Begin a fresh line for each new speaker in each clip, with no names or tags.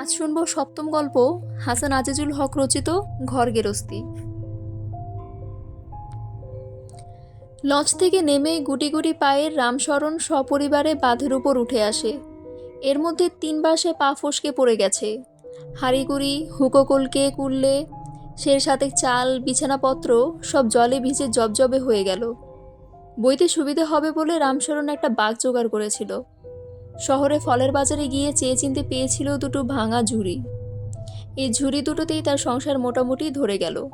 আজ শুনব সপ্তম গল্প, হাসান আজিজুল হক রচিত ঘর গেরস্তি। লঞ্চ থেকে নেমে গুটি গুটি পায়ের রামশরণ সপরিবারে বাঁধের উপর উঠে আসে। এর মধ্যে তিনবার সে পা ফসকে পড়ে গেছে। হাঁড়িগুড়ি, হুকোকলকে কুললে, সের সাথে চাল, বিছানাপত্র সব জলে ভিজে জবজবে হয়ে গেল। বইতে সুবিধে হবে বলে রামশরণ একটা বাঘ জোগাড় করেছিল। শহরে ফলের বাজারে গিয়ে চেয়ে চিনতে পেয়েছিল দুটো ভাঙা ঝুড়ি। এই ঝুড়ি দুটোতেই তার সংসার মোটামুটি ধরে গেল।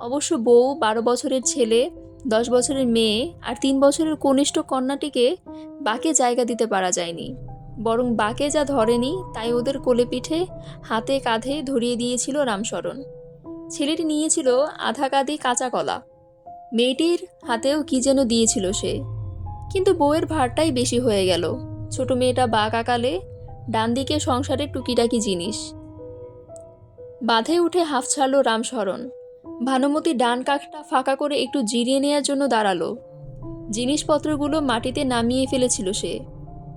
অবশ্য বউ, বারো বছরের ছেলে, দশ বছরের মেয়ে আর তিন বছরের কনিষ্ঠ কন্যাটিকে বাকে জায়গা দিতে পারা যায়নি। বরং বাকে যা ধরেনি, তাই ওদের কোলে পিঠে, হাতে কাঁধে ধরিয়ে দিয়েছিল রামশরণ ছেলেটি নিয়েছিল আধা কাঁদি কাঁচা কলা। মেয়েটির হাতেও কি যেন দিয়েছিল সে। কিন্তু বউয়ের ভারটাই বেশি হয়ে গেল। ছোট মেয়েটা বাঘ আকালে ডান দিকে সংসারের টুকিটাকি জিনিস। বাঁধে উঠে হাফ ছাড়ল রামশরণ। ভানুমতি ডান কাকটা ফাঁকা করে একটু জিরিয়ে নেয়ার জন্য দাঁড়াল। জিনিসপত্রগুলো মাটিতে নামিয়ে ফেলেছিল সে।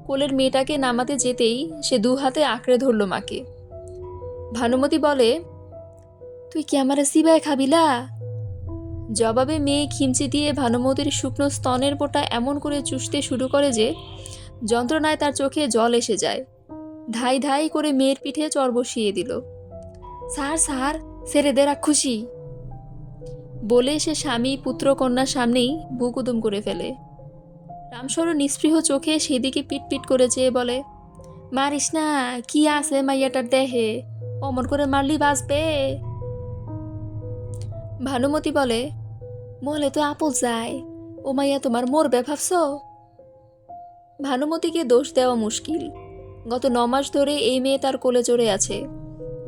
কোলের মেয়েটাকে নামাতে যেতেই সে দু হাতে আঁকড়ে ধরল মাকে। ভানুমতি বলে, তুই কি আমার সিবায় খাবিলা জবাবে মেয়ে খিমচি দিয়ে ভানুমতির শুকনো স্তনের বোটা এমন করে চুষতে শুরু করে যে যন্ত্রণায় তার চোখে জল এসে যায়। ধাই ধাই করে মেয়ের পিঠে চর বসিয়ে দিল। স্যার স্যার ছেড়ে দেরা খুশি? বলে সে স্বামী পুত্র কন্যার সামনেই বুক উদুম করে ফেলে। রামসর নিস্পৃহ চোখে সেদিকে পিট পিট করে চেয়ে বলে, মারিস না, কি আছে মাইয়াটার দেহে? অমন করে মারলি বাঁচবে? ভানুমতি বলে, মলে তো আপল যায়। ও মাইয়া তোমার মরবে, ভাবছ? ভানুমতিকে দোষ দেওয়া মুশকিল। গত ন মাস ধরে এই মেয়ে তার কোলে চড়ে আছে।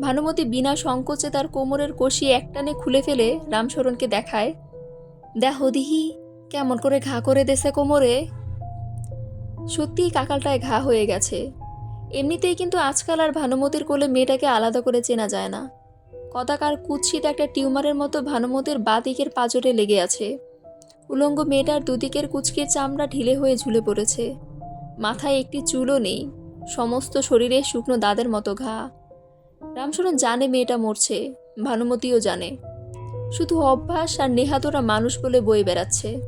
ভানুমতি বিনা সংকোচে তার কোমরের কষি একটানে খুলে ফেলে রামশরণকে দেখায় দেহ দিহি, কেমন করে ঘা করে দেশে কোমরে? সত্যিই কাকালটায় ঘা হয়ে গেছে। এমনিতেই কিন্তু আজকাল আর ভানুমতির কোলে মেয়েটাকে আলাদা করে চেনা যায় না। কদাকার কুৎসিত একটা টিউমারের মতো ভানুমতির বাঁ দিকের পাজরে লেগে আছে। উলঙ্গ মেয়েটার দুদিকের কুচকের চামড়া ঢিলে হয়ে ঝুলে পড়েছে। মাথায় একটি চুলও নেই, সমস্ত শরীরে শুকনো দাদের মতো ঘা। রামশরণ জানে মেয়েটা মরছে, ভানুমতিও জানে। শুধু অভ্যাস আর নেহাতরা মানুষ বলে বয়ে বেড়াচ্ছে।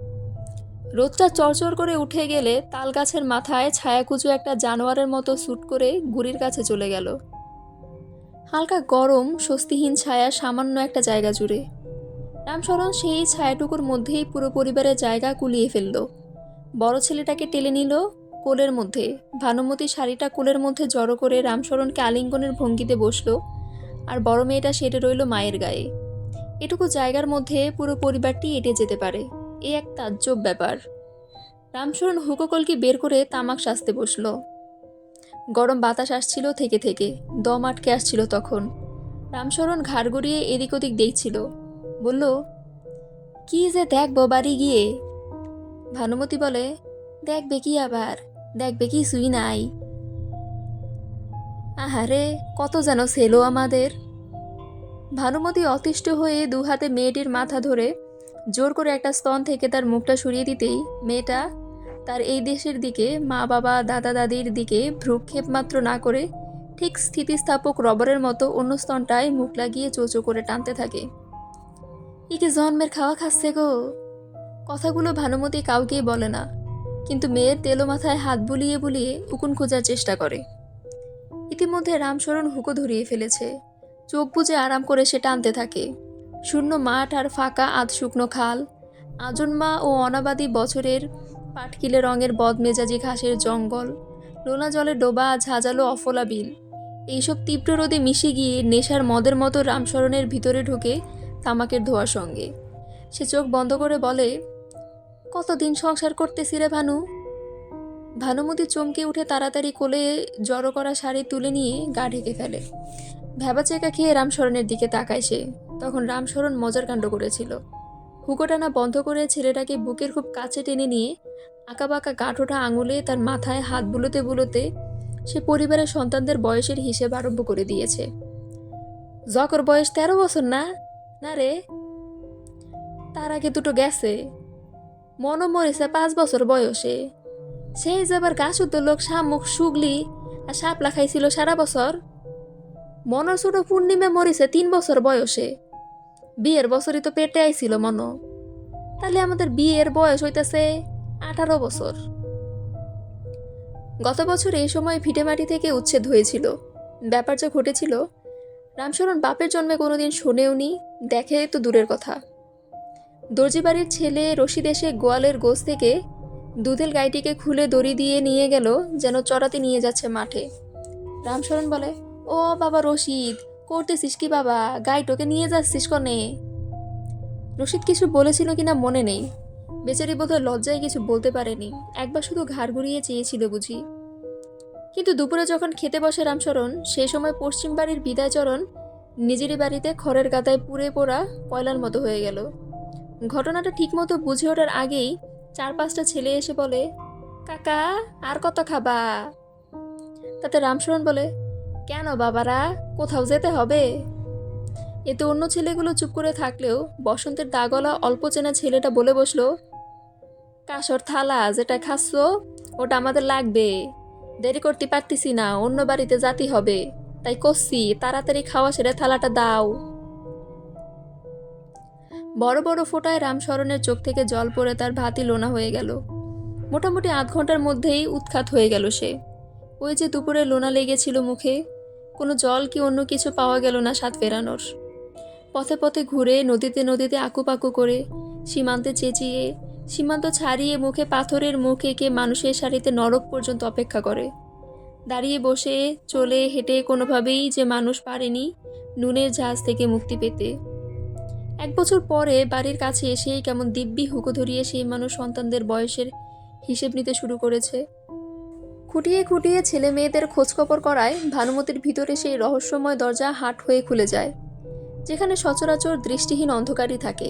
রোদটা চরচর করে উঠে গেলে তাল গাছের মাথায় ছায়াকুচু একটা জানোয়ারের মতো স্যুট করে গুড়ির কাছে চলে গেল। হালকা গরম, স্বস্তিহীন ছায়া সামান্য একটা জায়গা জুড়ে। রামশরণ সেই ছায়াটুকুর মধ্যেই পুরো পরিবারের জায়গা কুলিয়ে ফেলল। বড় ছেলেটাকে টেলে নিল কোলের মধ্যে। ভানুমতি শাড়িটা কোলের মধ্যে জড়ো করে রামশরণকে আলিঙ্গনের ভঙ্গিতে বসল, আর বড় মেয়েটা সেটে রইল মায়ের গায়ে। এটুকু জায়গার মধ্যে পুরো পরিবারটি এঁটে যেতে পারে। এ এক তাজ্জব ব্যাপার। রামশরণ হুকোকলকে বের করে তামাক সাজতে বসল। গরম বাতাস আসছিল থেকে থেকে, দম আটকে আসছিল তখন। রামশরণ ঘাড় গড়িয়ে এদিক ওদিক দেখছিল। বলল, কি যে দেখব বাড়ি গিয়ে? ভানুমতি বলে দেখবে কি আবার? দেখবে কি সুই নাই। আহারে, কত যেন ছেলো আমাদের। ভানুমতি অতিষ্ঠ হয়ে দু হাতে মেয়েটির মাথা ধরে জোর করে একটা স্তন থেকে তার মুখটা সরিয়ে দিতেই মেয়েটা তার এই দেশের দিকে, মা বাবা, দাদা দাদির দিকে ভ্রুক্ষেপ মাত্র না করে ঠিক স্থিতিস্থাপক রবরের মতো অন্য স্তনটায় মুখ লাগিয়ে চোচো করে টানতে থাকে। একে জন্মের খাওয়া খাচ্ছে গো? কথাগুলো ভানুমতি কাউকেই বলে না। কিন্তু মেয়ের তেলো মাথায় হাত বুলিয়ে বুলিয়ে উকুন খোঁজার চেষ্টা করে। ইতিমধ্যে রামশরণ হুকো ধরিয়ে ফেলেছে। চোখ বুজে আরাম করে সে টানতে থাকে। শূন্য মাঠ আর ফাঁকা আধ শুকনো খাল। আজন্মা ও অনাবাদী বছরের পাটকিলে রঙের বদমেজাজি ঘাসের জঙ্গল। লোনা জলে ডোবা ঝাঁঝালো অফলা বিল। এইসব তীব্র রোদে মিশে গিয়ে নেশার মদের মতো রামশরণের ভিতরে ঢুকে তামাকের ধোয়ার সঙ্গে। সে চোখ বন্ধ করে বলে কতদিন সংসার করতেছি রে ভানু? ভানুমতি চমকে উঠে তাড়াতাড়ি কোলে জড়ো করা শাড়ি তুলে নিয়ে গা ঢেকে ফেলে। ভ্যাবাচেকা খেয়ে রামশরণের দিকে তাকায় সে। তখন রামশরণ মজার কাণ্ড করেছিল। হুকোটানা বন্ধ করে ছেলেটাকে বুকের খুব কাছে টেনে নিয়ে আঁকাবাঁকা গাঁঠোটা আঙুলে তার মাথায় হাত বুলোতে বুলোতে সে পরিবারের সন্তানদের বয়সের হিসেব আরম্ভ করে দিয়েছে। জকর বয়স তেরো বছর না? না রে? তার আগে দুটো গেছে। মনও মরেছে পাঁচ বছর বয়সে। সেই যাবার গাছ লোক শামুক সুগলি আর শাপলা খাইছিল সারা বছর। মনোর ছোট পূর্ণিমা মরিছে তিন বছর বয়সে। বিয়ের বছরই তো পেটে আইছিল মন। তাহলে আমাদের বিয়ের বয়স হইতেছে আঠারো বছর। গত বছর এই সময় ভিটেমাটি থেকে উচ্ছেদ হয়েছিল। ব্যাপার যা ঘটেছিল, রামশরণ বাপের জন্মে কোনোদিন শোনেওনি, দেখে তো দূরের কথা। দর্জি বাড়ির ছেলে রশিদ এসে গোয়ালের গোস থেকে দুধেল গাইটিকে খুলে দড়ি দিয়ে নিয়ে গেল, যেন চড়াতে নিয়ে যাচ্ছে মাঠে। রামশরণ বলে, ও বাবা রশিদ, করতেছিস কি বাবা? গাইটোকে নিয়ে যাচ্ছিস কনে? রশিদ কিছু বলেছিল কিনা মনে নেই। বেচারি বোধহয় লজ্জায় কিছু বলতে পারেনি। একবার শুধু ঘাড় ঘুরিয়ে চেয়েছিল বুঝি। কিন্তু দুপুরে যখন খেতে বসে রামশরণ সেই সময় পশ্চিম বাড়ির বিদায়চরণ নিজেরই বাড়িতে খড়ের গাদায় পুড়ে পোড়া কয়লার মতো হয়ে গেল। ঘটনাটা ঠিকমতো বুঝে ওঠার আগেই চার পাঁচটা ছেলে এসে বলে, কাকা, আর কত খাবা? তাতে রামশরণ বলে, কেন বাবারা, কোথাও যেতে হবে? এতে অন্য ছেলেগুলো চুপ করে থাকলেও বসন্তের দাগলা অল্প চেনা ছেলেটা বলে বসল, কাসর থালা যেটা খাচ্ছ, ওটা আমাদের লাগবে। দেরি করতে পারতেছি না, অন্য বাড়িতে জাতি হবে। তাই করছি, তাড়াতাড়ি খাওয়া সেরে থালাটা দাও। বড় বড় ফোঁটায় রামশরণের চোখ থেকে জল পড়ে তার ভাতি লোনা হয়ে গেল। মোটামুটি আধ ঘণ্টার মধ্যেই উৎখাত হয়ে গেল সে। ওই যে দুপুরে লোনা লেগেছিল মুখে, কোনো জল কি অন্য কিছু পাওয়া গেল না স্বাদ ফেরানোর। পথে পথে ঘুরে, নদীতে নদীতে আকুপাকু করে, সীমান্তে চেঁচিয়ে, সীমান্ত ছাড়িয়ে মুখে পাথরের মুখ এঁকে মানুষের সারিতে নরক পর্যন্ত অপেক্ষা করে। দাঁড়িয়ে বসে, চলে, হেঁটে কোনোভাবেই যে মানুষ পারেনি, নুনের জাহাজ থেকে মুক্তি পেতে। এক বছর পরে বাড়ির কাছে এসেই কেমন দিব্যি হুকো ধরিয়ে সেই মানুষ সন্তানদের বয়সের হিসেব নিতে শুরু করেছে। খুঁটিয়ে খুঁটিয়ে ছেলে মেয়েদের খোঁজখবর করায় ভানুমতির ভিতরে সেই রহস্যময় দরজা হাট হয়ে খুলে যায়, যেখানে সচরাচর দৃষ্টিহীন অন্ধকারই থাকে।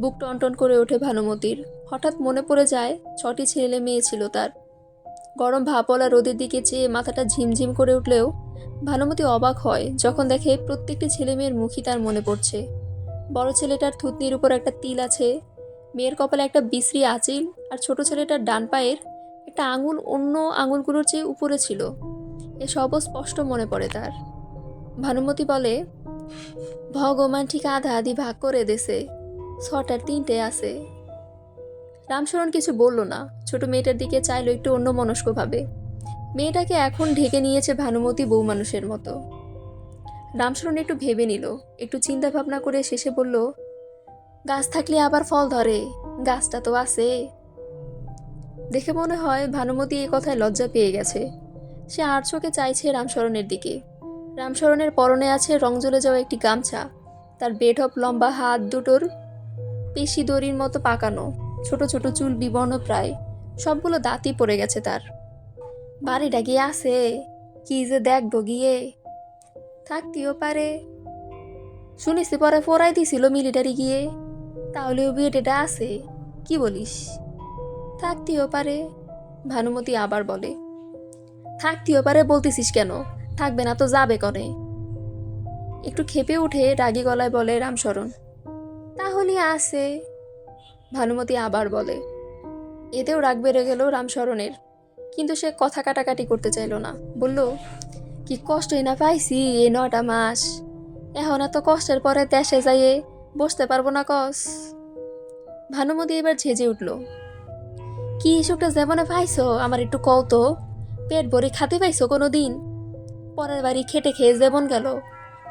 বুক টনটন করে ওঠে ভানুমতির। হঠাৎ মনে পড়ে যায়, ছটি ছেলে মেয়ে ছিল তার। গরম ভাপলা রোদের দিকে চেয়ে মাথাটা ঝিমঝিম করে উঠলেও ভানুমতি অবাক হয়, যখন দেখে প্রত্যেকটি ছেলে মেয়ের মুখই তার মনে পড়ছে। বড় ছেলেটার থুতনির উপর একটা তিল আছে, মেয়ের কপালে একটা বিশ্রী আঁচিল আর ছোট ছেলেটার ডান পায়ের একটা আঙুল অন্য আঙুলগুলোর চেয়ে উপরে ছিল। এসবও স্পষ্ট মনে পড়ে তার। ভানুমতি বলে, ভগবান ঠিক আধা আধি ভাগ করে দেছে, ছটার তিনটে আছে। রামশরণ কিছু বলল না, ছোট মেয়েটার দিকে চাইলো একটু অন্য মনস্কভাবে মেয়েটাকে এখন ঢেকে নিয়েছে ভানুমতি বউ মানুষের মতো। রামশরণ একটু ভেবে নিল। একটু চিন্তা ভাবনা করে শেষে বলল, গাছ থাকলে আবার ফল ধরে, গাছটা তো আছে। দেখে মনে হয় ভানুমতি এই কথায় লজ্জা পেয়ে গেছে। সে আর চোখে চাইছে রামশরণের দিকে। রামশরণের পরনে আছে রং জ্বলে যাওয়া একটি গামছা। তার বেঢপ, লম্বা হাত দুটোর পেশি দড়ির মতো পাকানো। ছোট ছোট চুল বিবর্ণ প্রায়। সবগুলো দাঁতই পড়ে গেছে তার। বাড়িটা গিয়ে আছে? কি যে দেখব গিয়ে। থাকতেও পারে। শুনেছি পরে ফোরাই দিছিল মিলিটারি গিয়ে। তাহলেও বিয়েটা আছে, কি বলিস? থাকতেও পারে, ভানুমতি আবার বলে। থাকতেও পারে বলতেছিস কেন? থাকবে না তো যাবে কনে? একটু খেপে উঠে রাগী গলায় বলে রামশরণ। তাহলে আছে, ভানুমতি আবার বলে। এতেও রাগ বেড়ে গেল রামশরণের। কিন্তু সে কথা কাটাকাটি করতে চাইল না। বলল কি কষ্টই না পাইছি এই নটা মাস। এখন এত কষ্টের পরে দেশে যাইয়ে বসতে পারব না কস। ভানুমতি এবার ঝেঁজে উঠল। কি এসবটা যেমনে পাইছো, আমার একটু কও তো। পেট ভরে খাতে পাইছো কোনো দিন পরের বাড়ি খেটে খেয়ে যেমন গেল।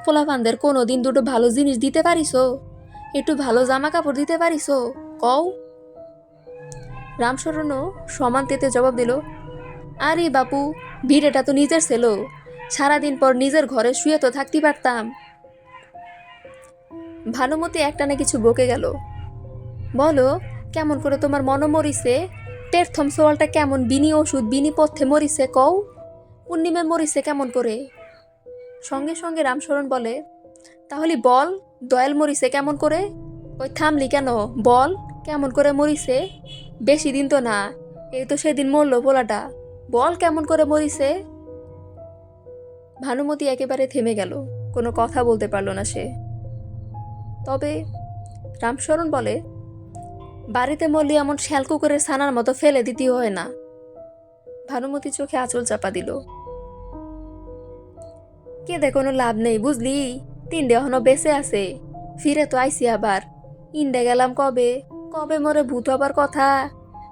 পোলাপানদের কোনো দিন দুটো ভালো জিনিস দিতে পারিছো? একটু ভালো জামা কাপড় দিতে পারিছো? কও। রামশরণও সমান তেতে জবাব দিল, আরে বাপু, ভিড়েটা তো নিজের ছিল সারাদিন পর নিজের ঘরে শুয়ে তো থাকতে পারতাম। ভানুমতি একটানা কিছু বকে গেল। বলো, কেমন করে তোমার মন মরিছে? টেরথম সোয়ালটা কেমন? বিনি ওষুধ, বিনি পথ্যে মরিছে, কও? পূর্ণিমা মরিছে কেমন করে? সঙ্গে সঙ্গে রামশরণ বলে, তাহলে বল, দয়াল মরিছে কেমন করে? ওই থামলি কেন? বল, কেমন করে মরিছে? বেশি দিন তো না, এই তো সেদিন মরলো পোলাটা বল, কেমন করে মরিছে? ভানুমতি একেবারে থেমে গেল। কোনো কথা বলতে পারল না সে। তবে রামশরণ বলে, বাড়িতে মরলে এমন শ্যাল কুকুরের ছানার মতো ফেলে দিতে হয় না। ভানুমতি চোখে আঁচল চাপা দিল। কেঁদে কোনো লাভ নেই বুঝলি? তিনটে এখনও বেঁচে আছে। ফিরে তো আইসি আবার। ইন্ডে গেলাম কবে? কবে মরে ভূত হবার কথা?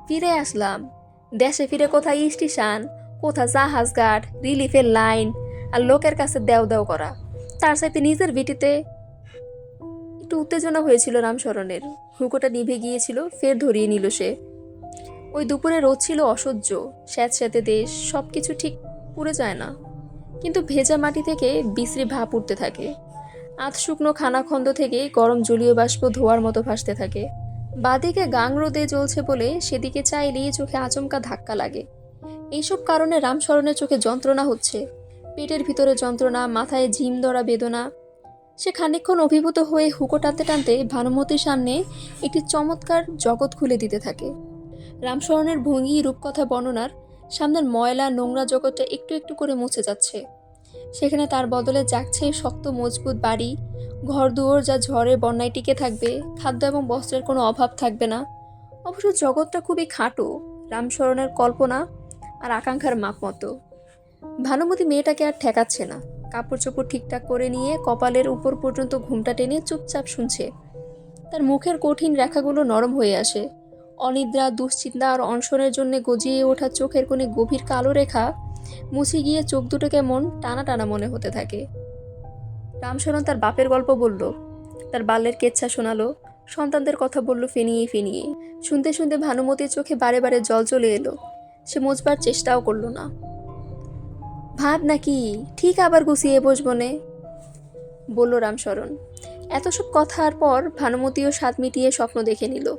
ফিরে আসলাম। দেশে ফিরে কোথায় স্টেশন? কোথা জাহাজ ঘাট রিলিফের লাইন? আর লোকের কাছে দেও দেও করা। তার সাথে নিজের ভিটিতে একটু উত্তেজনা হয়েছিল রামশরণের। হুকোটা নিভে গিয়েছিল, ফের ধরিয়ে নিল সে। ওই দুপুরে রোদ ছিল অসহ্য। স্যাঁতস্যাঁতে দেশ সব কিছু ঠিক পুড়ে যায় না। কিন্তু ভেজা মাটি থেকে বিশ্রী ভাপ উঠতে থাকে। আধ শুকনো খানাখন্দ থেকে গরম জলীয় বাষ্প ধোয়ার মতো ভাসতে থাকে। বাদিকে গাং রোদে জ্বলছে বলে সেদিকে চাইলেই চোখে আচমকা ধাক্কা লাগে। এইসব কারণে রামশরণের চোখে যন্ত্রণা হচ্ছে। পেটের ভিতরে যন্ত্রণা, মাথায় ঝিম ধরা বেদনা। সে খানিকক্ষণ অভিভূত হয়ে হুকো টানতে টানতে ভানুমতির সামনে একটি চমৎকার জগৎ খুলে দিতে থাকে। রামশরণের ভঙ্গি, রূপকথা, বর্ণনার সামনের ময়লা, নোংরা জগৎটা একটু একটু করে মুছে যাচ্ছে। সেখানে তার বদলে জাগছে শক্ত, মজবুত বাড়ি ঘর দুয়ার যা ঝড়ে বন্যায় টিকে থাকবে, খাদ্য এবং বস্ত্রের কোনো অভাব থাকবে না। অবশ্য জগৎটা খুবই খাটো, রামশরণের কল্পনা আর আকাঙ্ক্ষার মাপ মতো। ভানুমতি মেয়েটাকে আর ঠেকাচ্ছে না। কাপড় চোপড় ঠিকঠাক করে নিয়ে কপালের উপর পর্যন্ত ঘুমটা টেনে চুপচাপ শুনছে। তার মুখের কঠিন রেখাগুলো নরম হয়ে আসে। অনিদ্রা, দুশ্চিন্তা আর অনশনের জন্য গজিয়ে ওঠা চোখের কোণে গভীর কালো রেখা মুছে গিয়ে চোখ দুটো কেমন টানা টানা মনে হতে থাকে। রামশরণ তার বাপের গল্প বলল। তার বাল্যের কেচ্ছা শোনালো। সন্তানদের কথা বলল ফেনিয়ে ফেনিয়ে। শুনতে শুনতে ভানুমতির চোখে বারে বারে জল চলে এলো। সে মুছবার চেষ্টাও করল না। ভাব নাকি? ঠিক আবার গুছিয়ে বসবো নে। বলল রামশরণ। এত সব কথার পর ভানুমতিও স্বাদ মিটিয়ে স্বপ্ন দেখে নিল।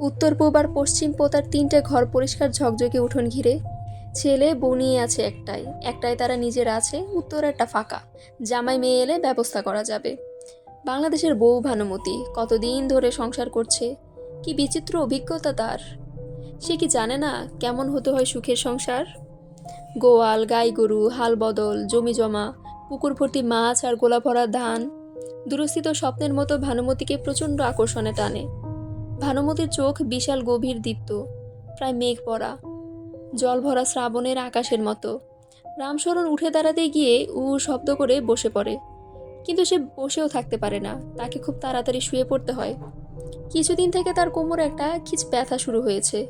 উত্তর পূব আর পশ্চিম পোতার তিনটে ঘর পরিষ্কার ঝকঝকে উঠোন ঘিরে। ছেলে বউ আছে একটাই। একটাই তারা নিজের আছে উত্তর একটা ফাঁকা। জামাই মেয়ে এলে ব্যবস্থা করা যাবে। বাংলাদেশের বউ ভানুমতি কতদিন ধরে সংসার করছে? কি বিচিত্র অভিজ্ঞতা তার। সে কি জানে না কেমন হতে হয় সুখের সংসার? গোয়াল গাই গরু হাল বদল জমি জমা পুকুর ভর্তি মাছ আর গোলা ভরা ধান দূরস্থিত স্বপ্নের মতো ভানুমতিকে প্রচণ্ড আকর্ষণে টানে। ভানুমতির চোখ বিশাল গভীর দীপ্ত, প্রায় মেঘ পড়া জল ভরা শ্রাবণের আকাশের মতো। রামশরণ উঠে দাঁড়াতে গিয়ে উ শব্দ করে বসে পড়ে। কিন্তু সে বসেও থাকতে পারে না, তাকে খুব তাড়াতাড়ি শুয়ে পড়তে হয়। কিছুদিন থেকে তার কোমরে একটা খিচ ব্যথা শুরু হয়েছে।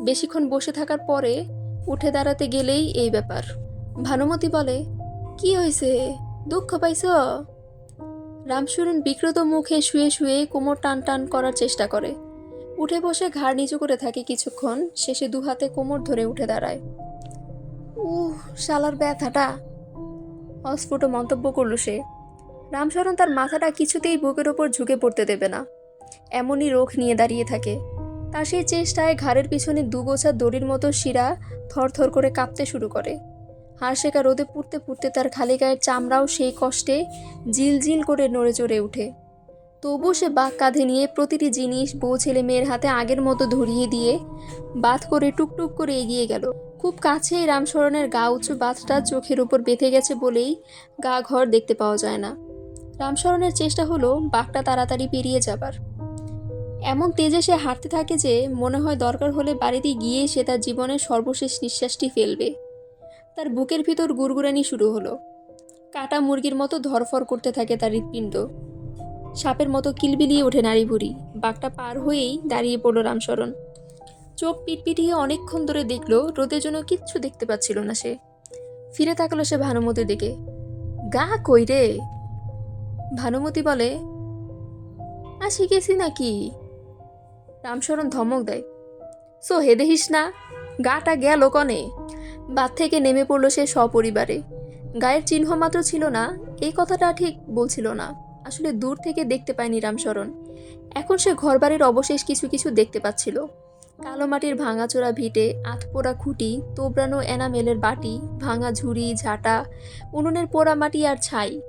বেশিক্ষণ বসে থাকার পরে উঠে দাঁড়াতে গেলেই এই ব্যাপার। ভানুমতি বলে, কি হয়েছে? দুঃখ পাইছ? রামশরণ বিকৃত মুখে শুয়ে শুয়ে কোমর টান টান করার চেষ্টা করে। উঠে বসে ঘাড় নিচু করে থাকে কিছুক্ষণ, শেষে দু হাতে কোমর ধরে উঠে দাঁড়ায়। উহ, শালার ব্যথাটা! অস্ফুট মন্তব্য করল সে। রামশরণ তার মাথাটা কিছুতেই বুকের ওপর ঝুঁকে পড়তে দেবে না। এমনই রোখ নিয়ে দাঁড়িয়ে থাকে। তার সেই চেষ্টায় ঘাড়ের পিছনে দু দুগোছা দড়ির মতো শিরা থরথর করে কাঁপতে শুরু করে। হাড়শেখা রোদে পুড়তে পুড়তে তার খালি গায়ের চামড়াও সেই কষ্টে জিলজিল করে নড়ে চড়ে ওঠে। তবু সে বাঘ কাঁধে নিয়ে প্রতিটি জিনিস বউ ছেলে মেয়ের হাতে আগের মতো ধরিয়ে দিয়ে বাত করে টুকটুক করে এগিয়ে গেল। খুব কাছেই রামশরণের গা উঁচু বাতটা চোখের উপর বেঁধে গেছে বলেই গা ঘর দেখতে পাওয়া যায় না। রামশরণের চেষ্টা হলো বাঘটা তাড়াতাড়ি পেরিয়ে যাবার। এমন তেজে সে হাঁটতে থাকে যে মনে হয় দরকার হলে বাড়িতে গিয়ে সে তার জীবনের সর্বশেষ নিঃশ্বাসটি ফেলবে। তার বুকের ভিতর গুড়গুড়ানি শুরু হলো। কাটা মুরগির মতো ধরফর করতে থাকে তার হৃৎপিণ্ড। সাপের মতো কিলবিলিয়ে ওঠে নারী ভুড়ি। বাঘটা পার হয়েই দাঁড়িয়ে পড়ল রামশরণ। চোখ পিটপিটিয়ে অনেকক্ষণ ধরে দেখল রোদের জন্য কিচ্ছু দেখতে পাচ্ছিল না সে। ফিরে তাকালো সে ভানুমতির দিকে। গা কই রে? ভানুমতি বলে আসি গেছি নাকি? রামশরণ ধমক দেয়। সো হে দেখিস না? গাটা গেল কনে? বাদ থেকে নেমে পড়ল সে সপরিবারে। গায়ের চিহ্ন মাত্র ছিল না, এই কথাটা ঠিক বলছিল না। আসলে দূর থেকে দেখতে পায়নি রামশরণ। এখন সে ঘরবাড়ির অবশেষ কিছু কিছু দেখতে পাচ্ছিল। কালো মাটির ভাঙাচোরা ভিটে, আধপোড়া খুঁটি, তোবড়ানো এনামেলের বাটি, ভাঙা ঝুড়ি, ঝাঁটা, উনুনের পোড়া মাটি আর ছাই।